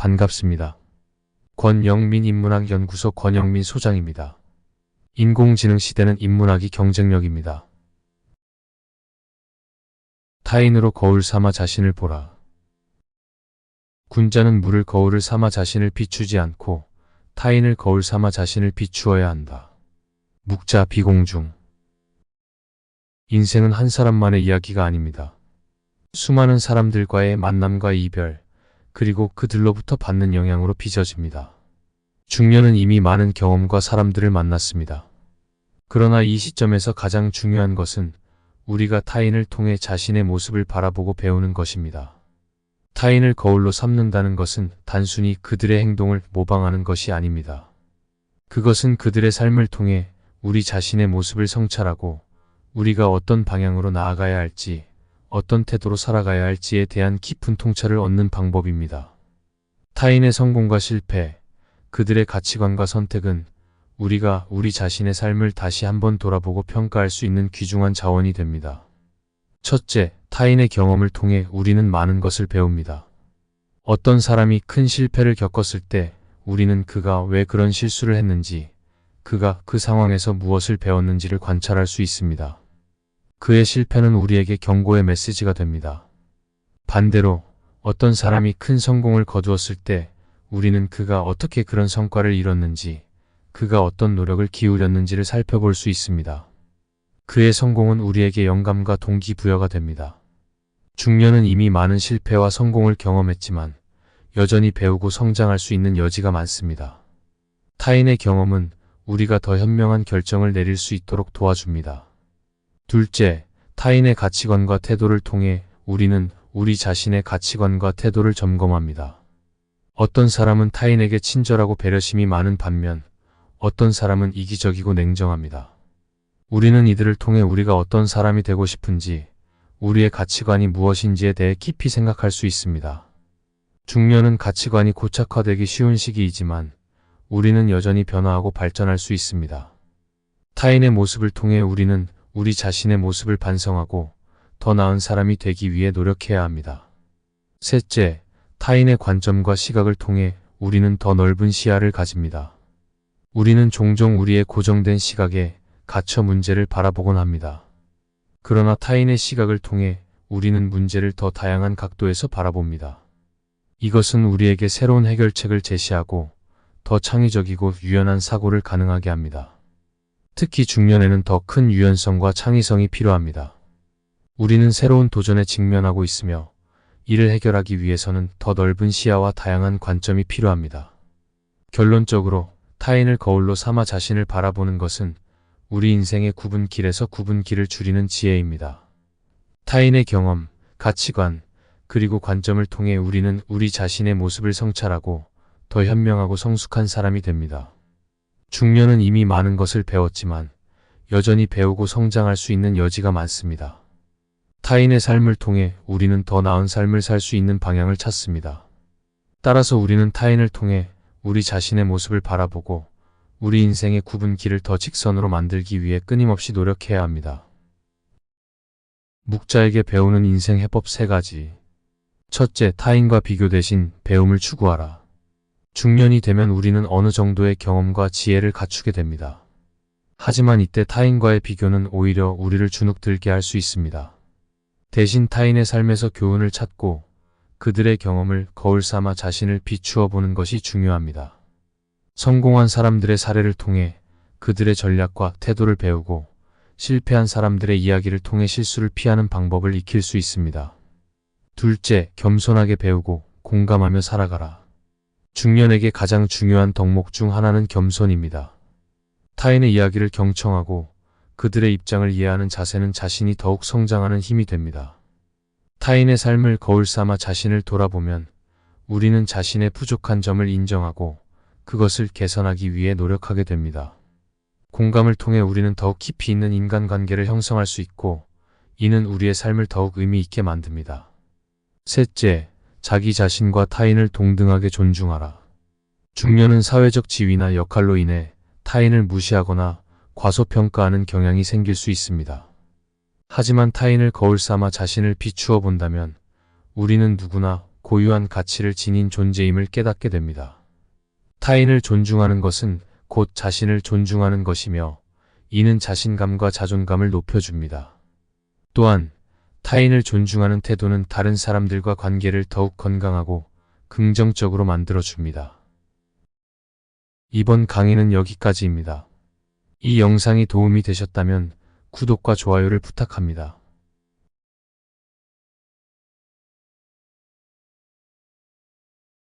반갑습니다. 권영민 인문학 연구소 권영민 소장입니다. 인공지능 시대는 인문학이 경쟁력입니다. 타인으로 거울 삼아 자신을 보라. 군자는 물을 거울을 삼아 자신을 비추지 않고 타인을 거울 삼아 자신을 비추어야 한다. 묵자 비공중 인생은 한 사람만의 이야기가 아닙니다. 수많은 사람들과의 만남과 이별, 그리고 그들로부터 받는 영향으로 빚어집니다. 중년은 이미 많은 경험과 사람들을 만났습니다. 그러나 이 시점에서 가장 중요한 것은 우리가 타인을 통해 자신의 모습을 바라보고 배우는 것입니다. 타인을 거울로 삼는다는 것은 단순히 그들의 행동을 모방하는 것이 아닙니다. 그것은 그들의 삶을 통해 우리 자신의 모습을 성찰하고 우리가 어떤 방향으로 나아가야 할지, 어떤 태도로 살아가야 할지에 대한 깊은 통찰을 얻는 방법입니다. 타인의 성공과 실패, 그들의 가치관과 선택은 우리가 우리 자신의 삶을 다시 한번 돌아보고 평가할 수 있는 귀중한 자원이 됩니다. 첫째, 타인의 경험을 통해 우리는 많은 것을 배웁니다. 어떤 사람이 큰 실패를 겪었을 때 우리는 그가 왜 그런 실수를 했는지, 그가 그 상황에서 무엇을 배웠는지를 관찰할 수 있습니다. 그의 실패는 우리에게 경고의 메시지가 됩니다. 반대로 어떤 사람이 큰 성공을 거두었을 때 우리는 그가 어떻게 그런 성과를 이뤘는지, 그가 어떤 노력을 기울였는지를 살펴볼 수 있습니다. 그의 성공은 우리에게 영감과 동기부여가 됩니다. 중년은 이미 많은 실패와 성공을 경험했지만 여전히 배우고 성장할 수 있는 여지가 많습니다. 타인의 경험은 우리가 더 현명한 결정을 내릴 수 있도록 도와줍니다. 둘째, 타인의 가치관과 태도를 통해 우리는 우리 자신의 가치관과 태도를 점검합니다. 어떤 사람은 타인에게 친절하고 배려심이 많은 반면 어떤 사람은 이기적이고 냉정합니다. 우리는 이들을 통해 우리가 어떤 사람이 되고 싶은지, 우리의 가치관이 무엇인지에 대해 깊이 생각할 수 있습니다. 중년은 가치관이 고착화되기 쉬운 시기이지만 우리는 여전히 변화하고 발전할 수 있습니다. 타인의 모습을 통해 우리는 우리 자신의 모습을 반성하고 더 나은 사람이 되기 위해 노력해야 합니다. 셋째, 타인의 관점과 시각을 통해 우리는 더 넓은 시야를 가집니다. 우리는 종종 우리의 고정된 시각에 갇혀 문제를 바라보곤 합니다. 그러나 타인의 시각을 통해 우리는 문제를 더 다양한 각도에서 바라봅니다. 이것은 우리에게 새로운 해결책을 제시하고 더 창의적이고 유연한 사고를 가능하게 합니다. 특히 중년에는 더 큰 유연성과 창의성이 필요합니다. 우리는 새로운 도전에 직면하고 있으며 이를 해결하기 위해서는 더 넓은 시야와 다양한 관점이 필요합니다. 결론적으로 타인을 거울로 삼아 자신을 바라보는 것은 우리 인생의 굽은 길에서 굽은 길을 줄이는 지혜입니다. 타인의 경험, 가치관, 그리고 관점을 통해 우리는 우리 자신의 모습을 성찰하고 더 현명하고 성숙한 사람이 됩니다. 중년은 이미 많은 것을 배웠지만 여전히 배우고 성장할 수 있는 여지가 많습니다. 타인의 삶을 통해 우리는 더 나은 삶을 살 수 있는 방향을 찾습니다. 따라서 우리는 타인을 통해 우리 자신의 모습을 바라보고 우리 인생의 굽은 길을 더 직선으로 만들기 위해 끊임없이 노력해야 합니다. 묵자에게 배우는 인생 해법 세 가지. 첫째, 타인과 비교 대신 배움을 추구하라. 중년이 되면 우리는 어느 정도의 경험과 지혜를 갖추게 됩니다. 하지만 이때 타인과의 비교는 오히려 우리를 주눅들게 할 수 있습니다. 대신 타인의 삶에서 교훈을 찾고 그들의 경험을 거울 삼아 자신을 비추어 보는 것이 중요합니다. 성공한 사람들의 사례를 통해 그들의 전략과 태도를 배우고 실패한 사람들의 이야기를 통해 실수를 피하는 방법을 익힐 수 있습니다. 둘째, 겸손하게 배우고 공감하며 살아가라. 중년에게 가장 중요한 덕목 중 하나는 겸손입니다. 타인의 이야기를 경청하고 그들의 입장을 이해하는 자세는 자신이 더욱 성장하는 힘이 됩니다. 타인의 삶을 거울 삼아 자신을 돌아보면 우리는 자신의 부족한 점을 인정하고 그것을 개선하기 위해 노력하게 됩니다. 공감을 통해 우리는 더욱 깊이 있는 인간관계를 형성할 수 있고 이는 우리의 삶을 더욱 의미 있게 만듭니다. 셋째, 자기 자신과 타인을 동등하게 존중하라. 중년은 사회적 지위나 역할로 인해 타인을 무시하거나 과소평가하는 경향이 생길 수 있습니다. 하지만 타인을 거울 삼아 자신을 비추어 본다면 우리는 누구나 고유한 가치를 지닌 존재임을 깨닫게 됩니다. 타인을 존중하는 것은 곧 자신을 존중하는 것이며 이는 자신감과 자존감을 높여줍니다. 또한 타인을 존중하는 태도는 다른 사람들과 관계를 더욱 건강하고 긍정적으로 만들어줍니다. 이번 강의는 여기까지입니다. 이 영상이 도움이 되셨다면 구독과 좋아요를 부탁합니다.